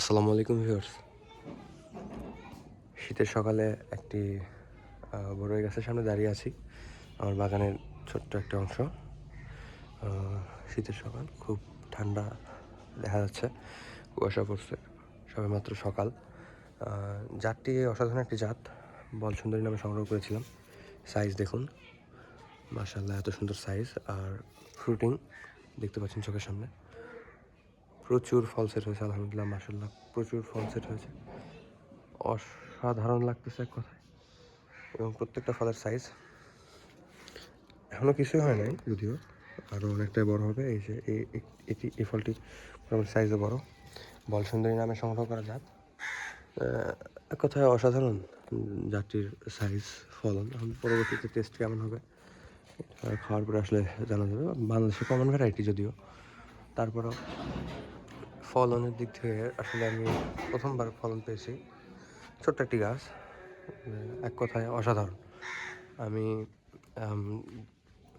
আসসালামু আলাইকুম ভিউয়ার্স। শীতের সকালে একটি বড়ই গাছের সামনে দাঁড়িয়ে আছি। আমার বাগানের ছোট্ট একটা অংশ। শীতের সকাল, খুব ঠান্ডা দেখা যাচ্ছে, কুয়াশা পড়ছে সবে মাত্র সকাল জাতটি অসাধারণ একটি জাত, বল সুন্দরী নামে সংগ্রহ করেছিলাম। সাইজ দেখুন। মার্শাল্লাহ এত সুন্দর সাইজ আর ফ্রুটিং দেখতে পাচ্ছেন চোখের সামনে। প্রচুর ফল সেট হয়েছে আলহামদুলিল্লাহ মাসাল্লাহ প্রচুর ফল সেট হয়েছে। অসাধারণ লাগতেছে এক কথায়। এবং প্রত্যেকটা ফলের সাইজ এখনও কিছুই হয় নাই যদিও আরও অনেকটাই বড় হবে। এই যে এটি এই ফলটি মোটামুটি সাইজে বড়। বল সুন্দরী নামে সংগ্রহ করা যাক। এক কথায় অসাধারণ উম, জাতটির সাইজ ফলন। এখন পরবর্তীতে টেস্ট কেমন হবে খাওয়ার পরে আসলে জানা যাবে। বাংলাদেশে কমন ভ্যারাইটি যদিও তারপরেও ফলনের দিক থেকে আসলে আমি প্রথমবার ফলন পেয়েছি। ছোট্ট একটি গাছ এক কথায় অসাধারণ। আমি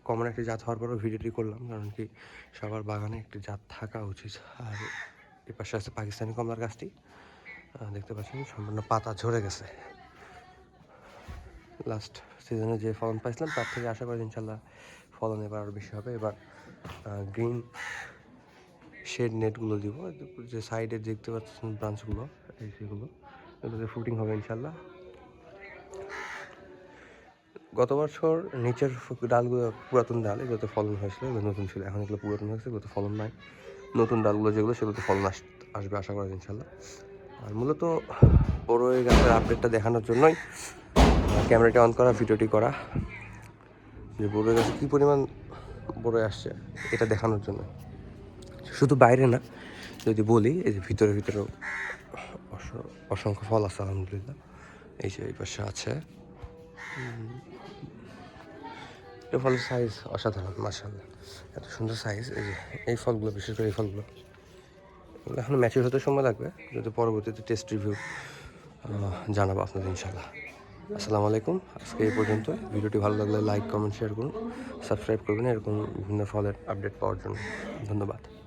কমন একটি জাত হওয়ার পরেও ভিডিওটি করলাম, কারণ কি সবার বাগানে একটি জাত থাকা উচিত। আর এ পাশে আছে পাকিস্তানি কমলার গাছটি। দেখতে পাচ্ছেন সম্পূর্ণ পাতা ঝরে গেছে। লাস্ট সিজনে যে ফলন পাইছিলাম, তার থেকে আশা করি ইনশাল্লাহ ফলন এবার আরও বেশি হবে। এবার গ্রিন শেড নেটগুলো দিব, যে সাইডে দেখতে পাচ্ছেন ব্রাঞ্চগুলো সেগুলো। এগুলোতে ফুটিং হবে ইনশাল্লাহ গত বছর নিচের ডালগুলো পুরাতন ডাল, এগুলোতে ফলন হয়েছিল, এগুলো নতুন ছিল, এখন এগুলো পুরাতন হয়েছে, এগুলোতে ফলন নাই। নতুন ডালগুলো যেগুলো, সেগুলোতে ফলন আস আসবে আশা করা ইনশাল্লাহ আর মূলত বড় এই গাছের আপডেটটা দেখানোর জন্যই ক্যামেরাটা অন করা ভিডিওটি করা, যে বড় গাছে কী পরিমাণ বড় আসছে, এটা দেখানোর জন্য। শুধু বাইরে না, যদি বলি, এই যে ভিতরে ভিতরেও অস- অসংখ্য ফল আছে, আলহামদুলিল্লাহ। এই যে এই পাশে আছে। এই ফলের সাইজ অসাধারণ মাসাল্লাহ এত সুন্দর সাইজ এই যে, এই ফলগুলো, বিশেষ করে এই ফলগুলো। এখন ম্যাচিউর হতে সময় লাগবে, যদি পরবর্তীতে টেস্ট রিভিউ জানাব আপনাদের ইনশাল্লাহ আসসালামু আলাইকুম। আজকে এই পর্যন্ত ভিডিওটি ভালো লাগলে লাইক কমেন্ট শেয়ার করুন। সাবস্ক্রাইব করবেন, এরকম বিভিন্ন ফলের আপডেট পাওয়ার জন্য। ধন্যবাদ।